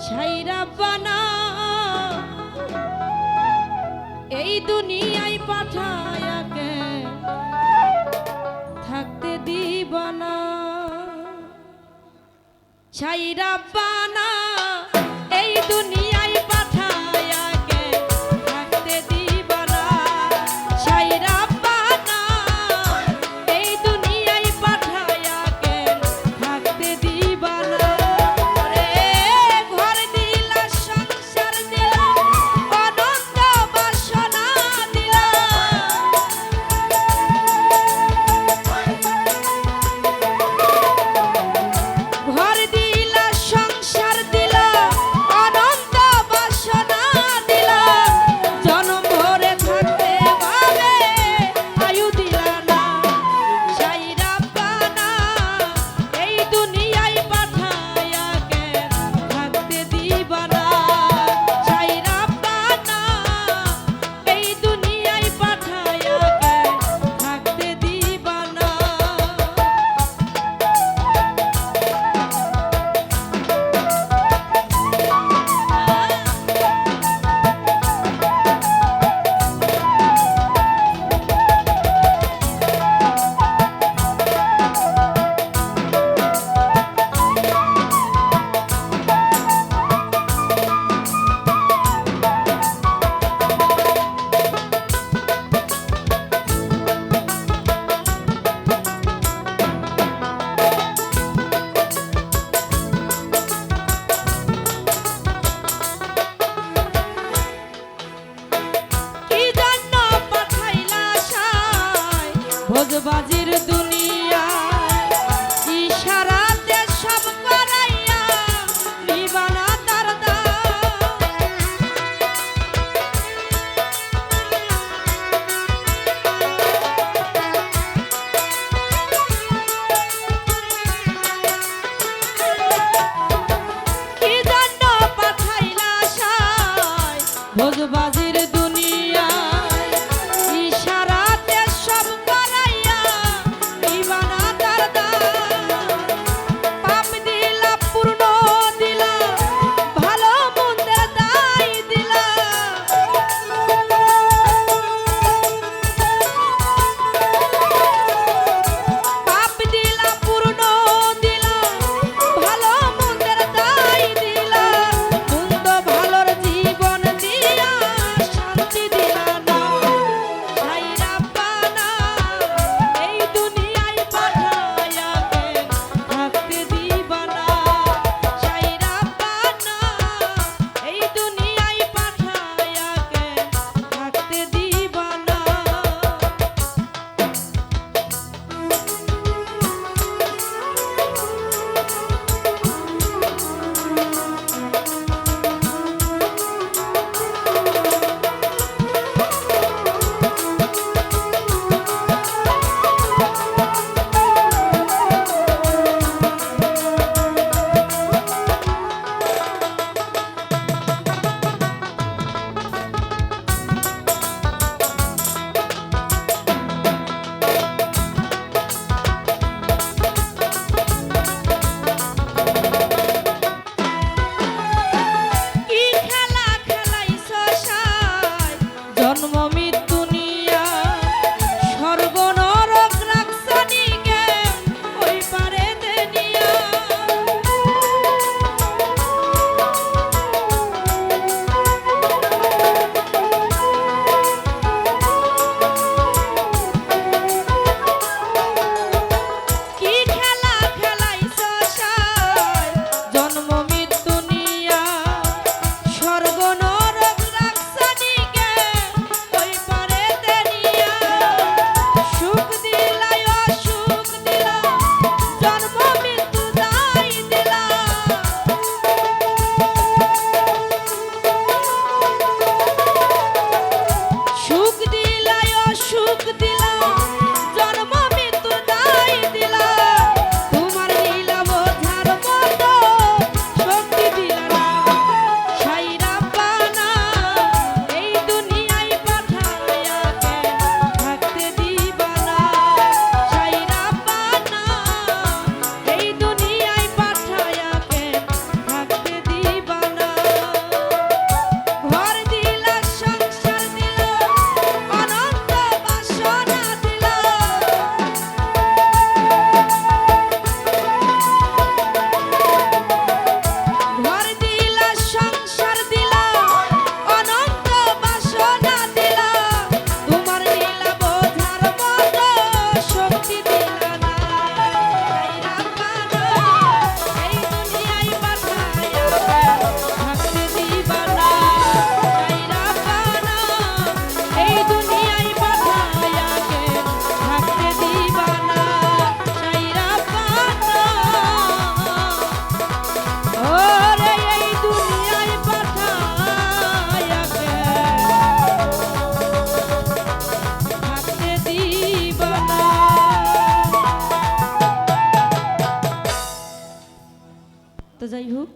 ছাইরা বানা। এই দুনিয়ায় পাঠায়াকে থাকতে দিব না ছাইরা বানা। খোঁজ বাজির যাই হোক